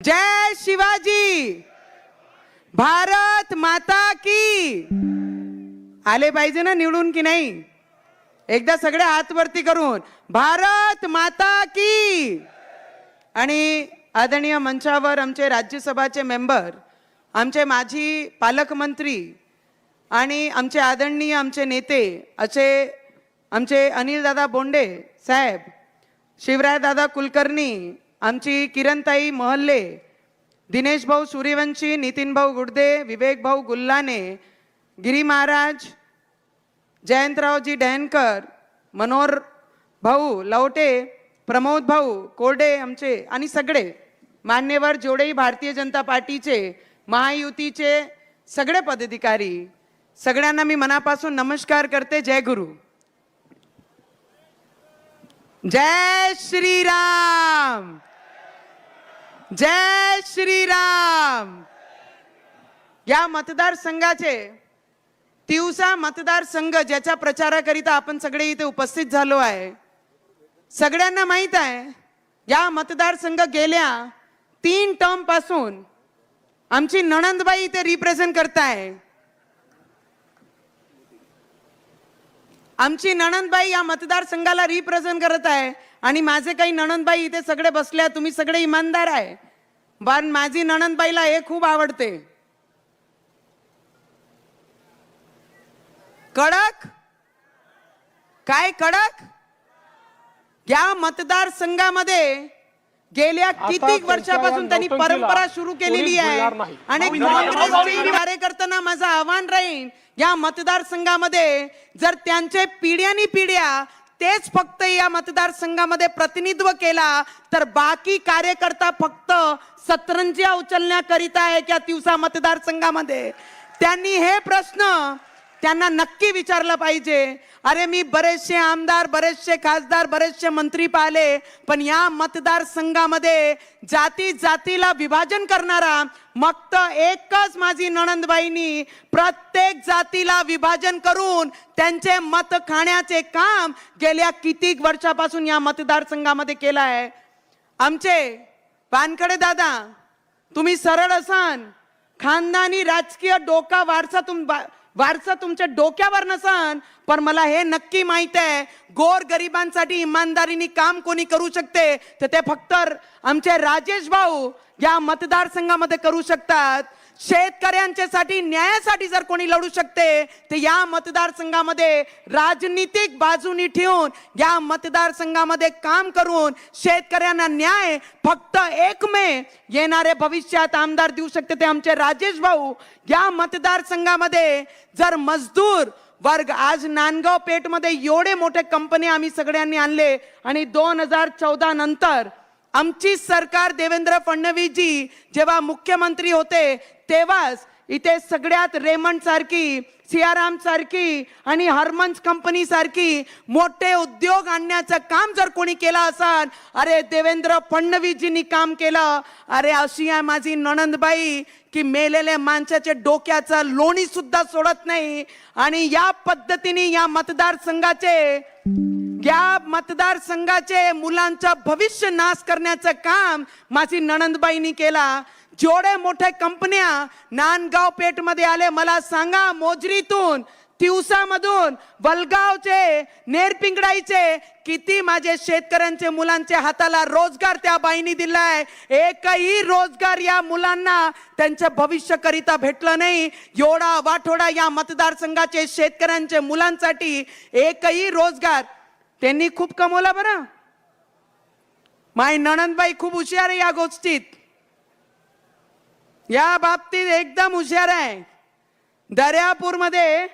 जय शिवाजी। भारत माता की। आले पाहिजे ना निवडून की नाही? एकदा सगळे हातवरती करून भारत माता की। आणि आदरणीय मंचावर आमचे राज्यसभाचे मेंबर आमचे माजी पालकमंत्री आणि आमचे आदरणीय आमचे नेते असे आमचे अनिलदादा बोंडे साहेब शिवरायदादा कुलकर्णी आमची किरणताई महल्ले दिनेश भाऊ सूर्यवंशी नितीन भाऊ गुडदे विवेक भाऊ गुल्लाने गिरी महाराज जयंतरावजी डहनकर मनोहर भाऊ लवटे प्रमोद भाऊ कोरडे आमचे आणि सगळे मान्यवर जेवढेही भारतीय जनता पार्टीचे महायुतीचे सगळे पदाधिकारी सगळ्यांना मी मनापासून नमस्कार करते. जय गुरु. जय श्रीराम! जय श्रीराम. या मतदारसंघाचे तिवसा मतदारसंघ ज्याच्या प्रचाराकरिता आपण सगळे इथे उपस्थित झालो आहे. सगळ्यांना माहीत आहे या मतदारसंघ गेल्या तीन टर्मपासून आमची नणंदबाई इथे रिप्रेझेंट करताय. आमची नणंदबाई या मतदारसंघाला रिप्रेझेंट करत आहे. आणि माझे काही नणंदबाई इथे सगळे बसले तुम्ही सगळे इमानदार आहे. पण माझी नणंदबाईला हे खूप आवडते. कडक? काय कडक? या मतदारसंघामध्ये गेल्या त्यांच्या वर्षापासून त्यांनी परंपरा सुरू केलेली आहे. आणि काँग्रेसचे कार्यकर्त्यांना माझं आव्हान राहील या मतदारसंघामध्ये जर त्यांचे पिढ्यानी पिढ्या तेच फक्त या मतदारसंघामध्ये प्रतिनिधित्व केला तर बाकी कार्यकर्ता फक्त सतरंजिया उचलण्याकरिता आहे त्या दिवसा मतदारसंघामध्ये त्यांनी हे प्रश्न त्यांना नक्की विचारलं पाहिजे. अरे मी बरेचसे आमदार बरेचसे खासदार बरेचसे मंत्री पाहिले पण या मतदारसंघामध्ये जाती जातीला विभाजन करणारा मग एकच माझी नणंदबाईनी प्रत्येक जातीला विभाजन करून त्यांचे मत खाण्याचे काम गेल्या कितीक वर्षापासून या मतदारसंघामध्ये केलं आहे. आमचे पानकडे दादा तुम्ही सरळ असाल. खानदानी राजकीय डोका वारसा तुम वारसा तुमच्या डोक्यावर नसन पण मला हे नक्की माहीत आहे गोर गरिबांसाठी इमानदारीने काम कोणी करू शकते तर ते फक्त आमचे राजेश भाऊ या मतदारसंघामध्ये करू शकतात. शेतकऱ्यांच्यासाठी न्यायासाठी जर कोणी लढू शकते तर या मतदारसंघामध्ये राजनीतिक बाजूनी ठेवून या मतदारसंघामध्ये काम करून शेतकऱ्यांना न्याय फक्त एक मे येणारे भविष्यात आमदार देऊ शकते ते आमचे राजेश भाऊ. या मतदारसंघामध्ये जर मजदूर वर्ग आज नांदगाव पेठमध्ये एवढे मोठे कंपनी आम्ही सगळ्यांनी आणले आणि दोन हजार चौदा नंतर आमची सरकार देवेंद्र फडणवीसजी जेव्हा मुख्यमंत्री होते तेव्हाच इथे सगळ्यात रेमंड सारखी सियाराम सारखी आणि हरमन्स कंपनी सारखी मोठे उद्योग आणण्याचं काम जर कोणी केलं असाल अरे देवेंद्र फडणवीसजींनी काम केलं. अरे अशी आहे माझी नणंदबाई की मेलेल्या माणसाच्या डोक्याचं लोणी सुद्धा सोडत नाही आणि या पद्धतीने या मतदारसंघाचे या मतदारसंघाचे मुलांचं भविष्य नाश करण्याचं काम माझी नणंदबाईंनी केला. जेवढे मोठ्या कंपन्या नांदगाव पेठमध्ये आले मला सांगा मोजरीतून तिवसामधून वलगावचे नेरपिंगडाईचे किती माझे शेतकऱ्यांचे मुलांचे हाताला रोजगार त्या बाईनी दिलाय. एकही रोजगार या मुलांना त्यांच्या भविष्यकरिता भेटलं नाही. एवढा वाठोडा या मतदारसंघाचे शेतकऱ्यांचे मुलांसाठी एकही रोजगार त्यांनी खूप कमवला बरं. माय नणंदबाई खूप हुशार आहे या गोष्टीत. या बाबतीत एकदम हुशार आहे. दर्यापूरमध्ये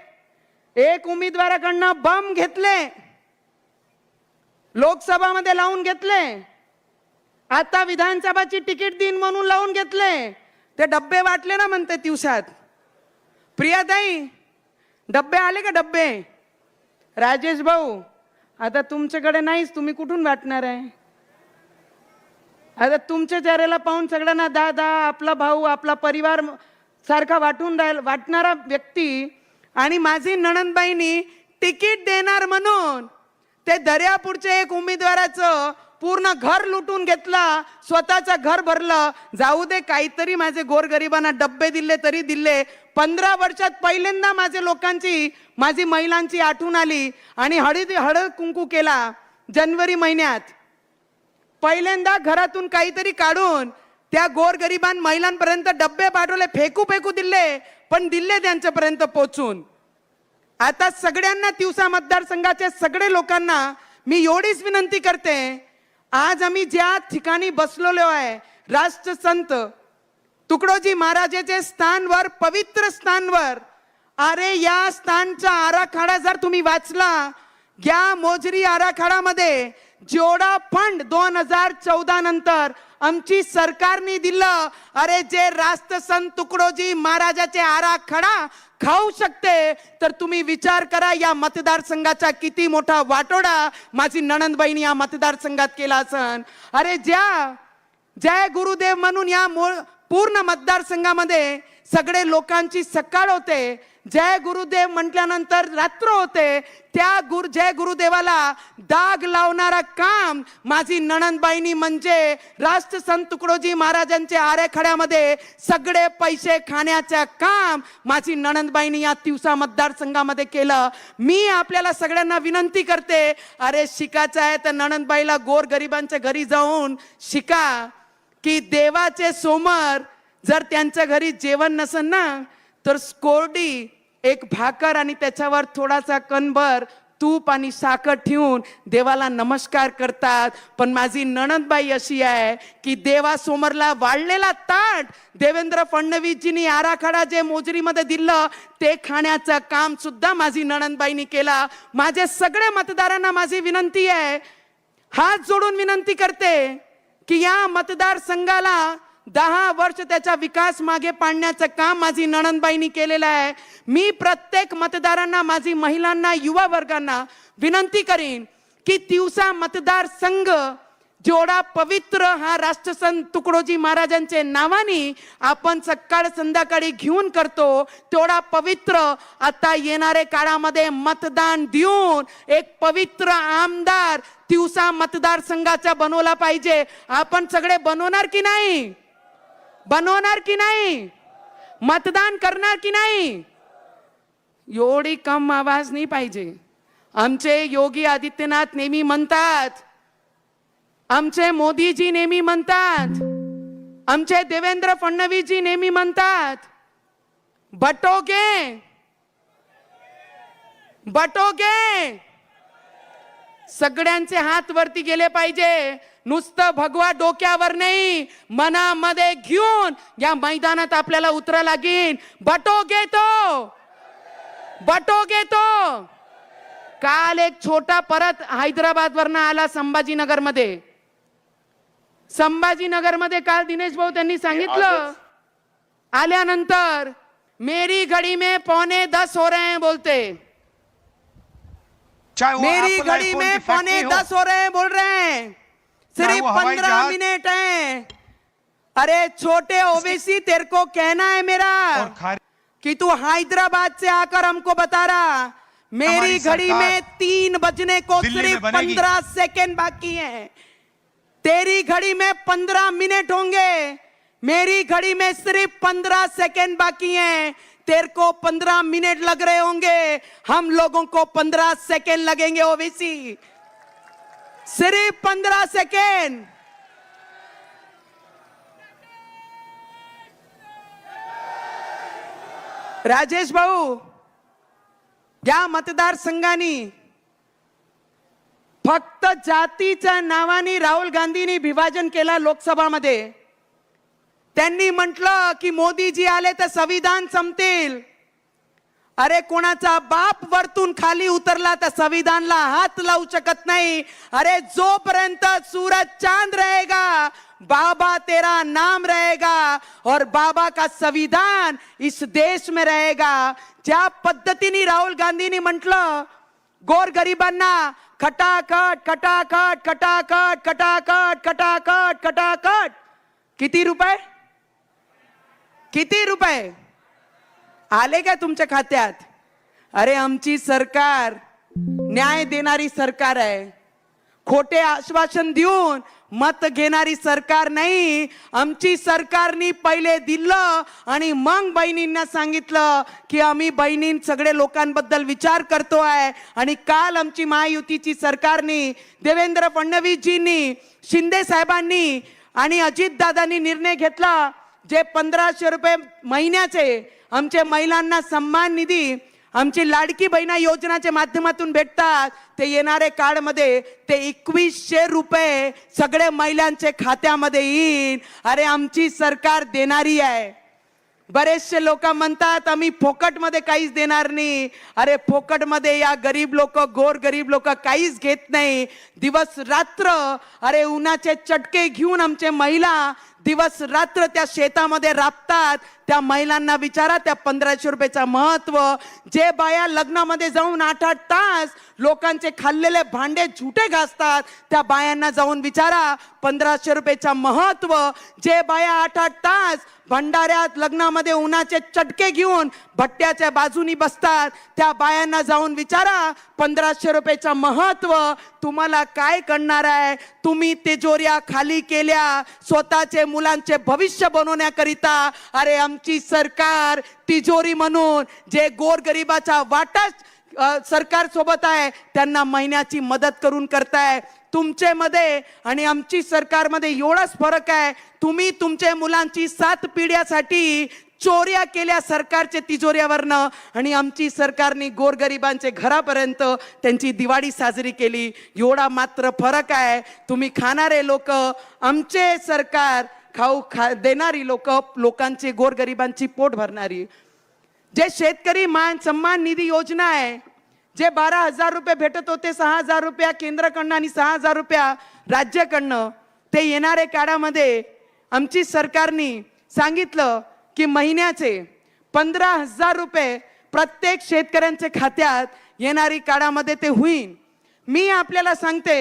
एक उमेदवाराकडनं बम घेतले. लोकसभामध्ये लावून घेतले. आता विधानसभाची तिकीट दिन म्हणून लावून घेतले. ते डब्बे वाटले ना म्हणते दिवसात. प्रियाताई डब्बे आले का डब्बे? राजेश भाऊ आता तुमच्याकडे नाहीच तुम्ही कुठून वाटणार आहे? आता तुमच्या चेहऱ्याला पाहून सगळ्यांना दादा आपला भाऊ आपला परिवार सारखा वाटून राहील वाटणारा व्यक्ती आणि माझी नणंदबाईनी तिकीट देणार म्हणून ते दर्यापूरच्या एक उमेदवाराचं पूर्ण घर लुटून घेतला स्वतःचं घर भरलं. जाऊ दे काहीतरी माझे गोरगरिबांना डब्बे दिले तरी दिले. पंधरा वर्षात पहिल्यांदा माझे लोकांची माझी महिलांची आठवण आली आणि हळद हळद कुंकू केला जानेवारी महिन्यात. पहिल्यांदा घरातून काहीतरी काढून त्या गोरगरिबां महिलांपर्यंत डब्बे पाठवले फेकू फेकू दिले पण दिले त्यांच्यापर्यंत पोचून. आता सगळ्यांना तिवसा मतदारसंघाच्या सगळे लोकांना मी एवढीच विनंती करते आज आम्ही ज्या ठिकाणी बसलेलो आहे राष्ट्रसंत तुकडोजी महाराजाचे स्थानवर पवित्र स्थानवर अरे या स्थानचा आराखडा जर तुम्ही वाचला या मोजरी आराखडामध्ये जेवढा फंड दोन हजार चौदा नंतर आमची सरकारने दिलं अरे जे राष्ट्रसंत तुकडोजी महाराजाचे आराखडा खाऊ शकते तर तुम्ही विचार करा या मतदारसंघाचा किती मोठा वाटोडा माझी नणंदबाईनी या मतदारसंघात केला असन. अरे ज्या जय गुरुदेव म्हणून या मूळ पूर्ण मतदारसंघामध्ये सगळे लोकांची सकाळ होते जय गुरुदेव म्हटल्यानंतर रात्र होते. त्या गुरु जय गुरुदेवाला दाग लावणारा काम माझी नणंदबाईनी म्हणजे राष्ट्रसंत तुकडोजी महाराजांच्या आरेखड्यामध्ये सगळे पैसे खाण्याचं काम माझी नणंदबाईनी या तिवसा मतदारसंघामध्ये केलं. मी आपल्याला सगळ्यांना विनंती करते अरे शिकायचं आहे तर नणंदबाईला गोर गरिबांच्या घरी जाऊन शिका की देवाचे सोमर जर त्यांच्या घरी जेवण नसेल ना तर कोरडी एक भाकर आणि त्याच्यावर थोडासा कणभर तूप आणि साखर ठेवून देवाला नमस्कार करतात. पण माझी नणंदबाई अशी आहे की देवासमोरला वाढलेला ताट देवेंद्र फडणवीसजींनी आराखडा जे मोजरीमध्ये दिलं ते खाण्याचं काम सुद्धा माझी नणंदबाईंनी केला. माझे सगळे मतदारांना माझी विनंती आहे. हात जोडून विनंती करते की या मतदारसंघाला दहा वर्ष त्याचा विकास मागे पाडण्याचं काम माझी नणंदबाईंनी केलेलं आहे. मी प्रत्येक मतदारांना माझी महिलांना युवा वर्गांना विनंती करीन की तिवसा मतदारसंघ जेवढा पवित्र हा राष्ट्रसंत तुकडोजी महाराजांचे नावाने आपण सकाळ संध्याकाळी घेऊन करतो तेवढा पवित्र आता येणारे काळामध्ये मतदान देऊन एक पवित्र आमदार तिवसा मतदारसंघाचा बनवला पाहिजे. आपण सगळे बनवणार की नाही? बनवणार की नाही? मतदान करणार की नाही? एवढी कम आवाज नाही पाहिजे. आमचे योगी आदित्यनाथ नेहमी म्हणतात आमचे मोदीजी नेहमी म्हणतात आमचे देवेंद्र फडणवीसजी नेहमी म्हणतात बटोगे बटोगे सगळ्यांचे हात वरती गेले पाहिजे. नुसतं भगवा डोक्यावर नाही मनामध्ये घेऊन या मैदानात आपल्याला उतरा लागेल बटोगे तो बटोगे तो काल एक छोटा परत हैदराबाद वरनं आला संभाजीनगरमध्ये संभाजीनगरमध्ये काल दिनेश भाऊ त्यांनी सांगितलं. आल्यानंतर मेरी घडी में पौने दस हो रहे हैं बोलते. मेरी घड़ी में पौने हो, दस हो रहे हैं बोल रहे हैं. सिर्फ़ पंद्रह मिनट हैं। अरे छोटे ओबीसी तेरे को कहना है मेरा। कि तू हैदराबाद से आकर हमको बता रहा। मेरी घड़ी में तीन बजने को सिर्फ़ पंद्रह सेकेंड बाकी है। तेरी घड़ी में पंद्रह मिनट होंगे। मेरी घड़ी में सिर्फ़ पंद्रह सेकेंड बाकी हैं। तेरे को पंद्रह मिनट लग रहे होंगे। हम लोगों को पंद्रह सेकेंड लगेंगे ओबीसी। सिर्फ पंद्रह सेकेंड। राजेश भाऊ या मतदारसंघानी फक्त जातीच्या नावाने राहुल गांधींनी विभाजन केला लोकसभामध्ये. त्यांनी म्हटलं की मोदीजी आले तर संविधान संपतील. अरे कोणाचा बाप वरतून खाली उतरला तर संविधानला हात लावू शकत नाही. अरे जोपर्यंत सूरज चांद रहेगा बाबा तेरा नाम रहेगा और बाबा का संविधान इस देश में रहेगा. ज्या पद्धतीने राहुल गांधींनी म्हटलं गोर गरिबांना खटाखट खटाखट खटाखट खटाखट खटाखट खटाखट. किती रुपये? किती रुपये? आले का तुमच्या खात्यात? अरे आमची सरकार न्याय देणारी सरकार आहे. खोटे आश्वासन देऊन मत घेणारी सरकार नाही. आमची सरकारनी पहिले दिलं आणि मग बहिणींना सांगितलं की आम्ही बहिणी सगळे लोकांबद्दल विचार करतो आहे आणि काल आमची महायुतीची सरकारनी देवेंद्र फडणवीसजींनी शिंदे साहेबांनी आणि अजितदादांनी निर्णय घेतला जे पंधराशे रुपये महिन्याचे आमचे महिलांना सन्मान निधी आमची लाडकी बहिणा योजनाच्या माध्यमातून भेटतात. ते येणारे काळमध्ये ते एकवीसशे रुपये सगळे महिलांचे खात्यामध्ये येईल. अरे आमची सरकार देणारी आहे. बरेचसे लोक म्हणतात आम्ही फोकटमध्ये काहीच देणार नाही. अरे फोकटमध्ये या गरीब लोक गोर गरीब लोक काहीच घेत नाही. दिवस रात्र अरे उन्हाचे चटके घेऊन आमचे महिला दिवस रात्र त्या शेतामध्ये राबतात. त्या महिलांना विचारा त्या पंधराशे रुपयाचं महत्त्व. जे बाया लग्नामध्ये जाऊन आठ आठ तास लोकांचे खाल्लेले भांडे झुटे घासतात त्या बायांना जाऊन विचारा पंधराशे रुपयाचं महत्त्व. जे बाया आठ आठ तास भंडाऱ्यात लग्नामध्ये उन्हाचे चटके घेऊन भट्ट्याच्या बाजूनी बसतात त्या बायांना जाऊन विचारा पंधराशे रुपयाचं महत्त्व. तुम्हाला काय करणार आहे? तुम्ही तिजोऱ्या खाली केल्या स्वतःचे मुलांचे भविष्य बनवण्याकरिता. अरे आमची सरकार तिजोरी म्हणून जे गोरगरिबाचा वाटा सरकार सोबत आहे त्यांना महिन्याची मदत करून करताय. तुमचे मध्ये आणि आमची सरकारमध्ये एवढाच फरक आहे. तुम्ही तुमच्या मुलांची सात पिढ्यासाठी चोऱ्या केल्या सरकारचे तिजोऱ्यावरनं आणि आमची सरकारने गोरगरिबांचे घरापर्यंत त्यांची दिवाळी साजरी केली. एवढा मात्र फरक आहे. तुम्ही खाणारे लोक आमचे सरकार खाऊ खा देणारी लोक लोकांची गोरगरिबांची पोट भरणारी. जे शेतकरी मान सन्मान निधी योजना आहे जे बारा हजार रुपये भेटत होते सहा हजार रुपया केंद्राकडनं आणि सहा हजार रुपया राज्याकडनं ते येणाऱ्या काळामध्ये आमची सरकारनी सांगितलं की महिन्याचे पंधरा हजार रुपये प्रत्येक शेतकऱ्यांच्या खात्यात येणारी काळामध्ये ते होईल मी आपल्याला सांगते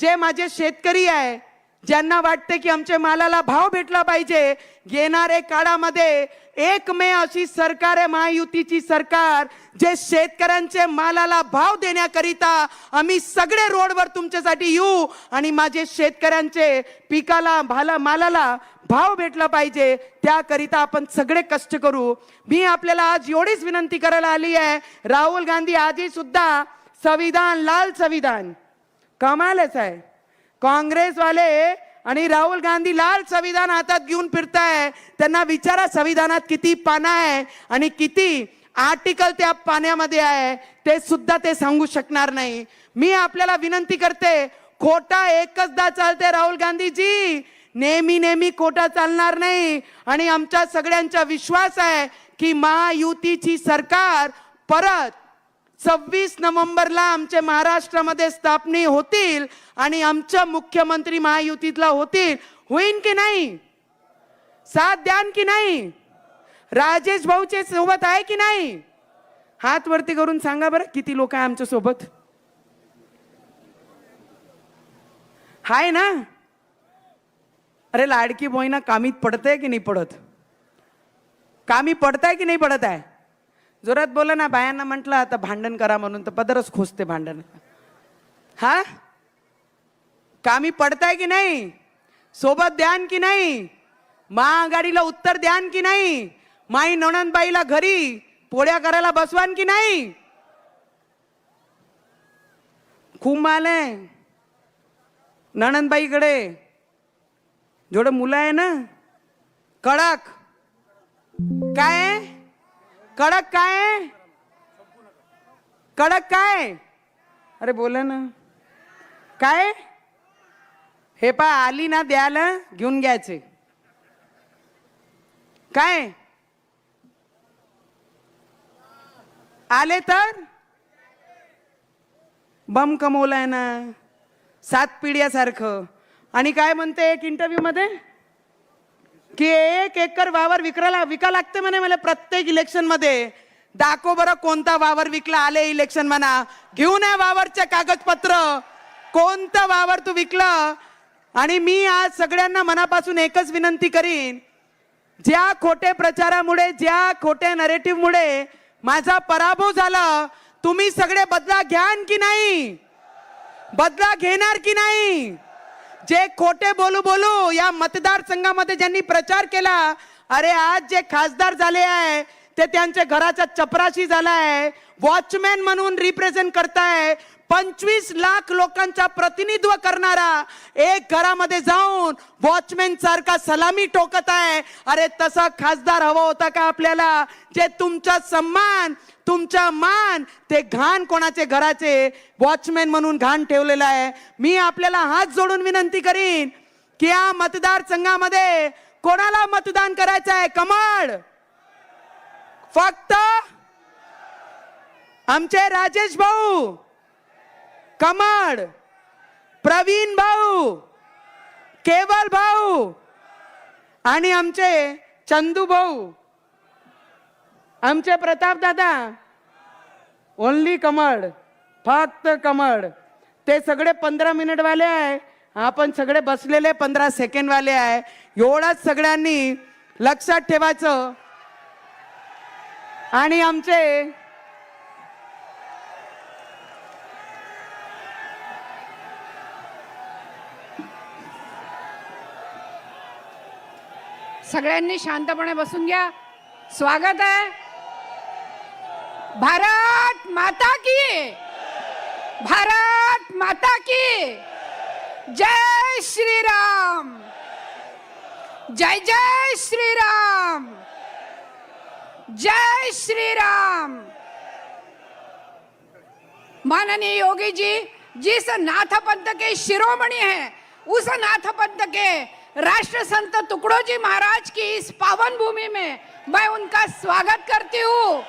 जे माझे शेतकरी आहे ज्यांना वाटते की आमच्या मालाला भाव भेटला पाहिजे येणारे काळामध्ये एक मे अशी सरकार आहे महायुतीची सरकार जे शेतकऱ्यांचे मालाला भाव देण्याकरिता आम्ही सगळे रोडवर तुमच्यासाठी येऊ आणि माझे शेतकऱ्यांचे पिकाला भाला मालाला भाव भेटला पाहिजे त्याकरिता आपण सगळे कष्ट करू. मी आपल्याला आज एवढीच विनंती करायला आली आहे राहुल गांधी आजही सुद्धा संविधान लाल संविधान. कमालच आहे. काँग्रेसवाले आणि राहुल गांधी लाल संविधान हातात घेऊन फिरताय. त्यांना विचारा संविधानात किती पानं आहे आणि किती आर्टिकल त्या पाण्यामध्ये आहे. ते सुद्धा ते सांगू शकणार नाही. मी आपल्याला विनंती करते खोटा एकचदा चालते राहुल गांधीजी. नेहमी नेहमी खोटा चालणार नाही. आणि आमच्या सगळ्यांचा विश्वास आहे की महायुतीची सरकार परत सव्वीस नोव्हेंबरला आमच्या महाराष्ट्रामध्ये स्थापने होतील आणि आमच्या मुख्यमंत्री महायुतीतला होतील. होईन की नाही? साथ द्यान की नाही? राजेश भाऊचे सोबत आहे की नाही? हात वरती करून सांगा बरं किती लोक आहे आमच्यासोबत? हाय ना? अरे लाडकी बोईना कामीत पडते की नाही पडत? कामी पडताय की नाही पडत आहे जोरात बोला ना बायांना म्हटलं आता भांडण करा म्हणून तर पदरच खोसते भांडण. हा? कामी पडताय की नाही? सोबत द्यान की नाही? महाआघाडीला उत्तर द्यान की नाही? माई नणंदबाईला घरी पोळ्या करायला बसवान की नाही? खूप माल आहे. नणंदबाईकडे. जेवढं मुलं आहे ना कडक. काय आहे? कडक काय? कडक काय? अरे बोला ना. काय? हे पा आली ना द्यायला घेऊन घ्यायचे. काय? आले तर? बम कमवलाय ना. सात पिढ्यासारखं. आणि काय म्हणते एक इंटरव्ह्यू मध्ये? की एक एकर वावर विकायला विका लागते म्हणे मला प्रत्येक इलेक्शनमध्ये. दाखव बरं कोणता वावर विकला आले इलेक्शन म्हणा. घेऊन या वावरचे कागदपत्र. कोणतं वावर तू विकला? आणि मी आज सगळ्यांना मनापासून एकच विनंती करीन. ज्या खोटे प्रचारामुळे ज्या खोट्या नरेटिव्हमुळे माझा पराभव झाला तुम्ही सगळे बदला घ्यान की नाही? बदला घेणार की नाही? जे खोटे बोलू बोलू या मतदारसंघामध्ये ज्यांनी प्रचार केला अरे आज जे खासदार झाले आहे ते त्यांच्या घराच्या चपराशी झालाय वॉचमॅन म्हणून रिप्रेझेंट करताय. पंचवीस लाख लोकांचा प्रतिनिधित्व करणारा एक घरामध्ये जाऊन वॉचमॅन सारखा सलामी टोकत आहे. अरे तसा खासदार हवा होता का आपल्याला? जे तुमचा सन्मान तुमचा मान ते घाण कोणाचे? घराचे. वॉचमॅन म्हणून घाण ठेवलेलं आहे. मी आपल्याला हात जोडून विनंती करीन की या मतदारसंघामध्ये कोणाला मतदान करायचं आहे कमळ! फक्त आमचे राजेश भाऊ कमाड प्रवीण भाऊ केवल भाऊ आणि आमचे चंदू भाऊ. आमचे प्रताप दादा ओनली कमळ फक्त कमळ. ते सगळे पंधरा मिनिटवाले आहे. आपण सगळे बसलेले पंधरा सेकंड वाले आहे. एवढंच सगळ्यांनी लक्षात ठेवायचं. आणि आमचे सगळ्यांनी शांतपणे बसून घ्या. स्वागत आहे. भारत माता की. भारत माता की. जय श्रीराम. जय जय श्रीराम. जय श्रीराम. माननीय योगी जी जिस नाथ पंथ के शिरोमणि हैं, उस नाथ पंथ के राष्ट्र संत टुकड़ो जी महाराज की इस पावन भूमि में मैं उनका स्वागत करती हूँ।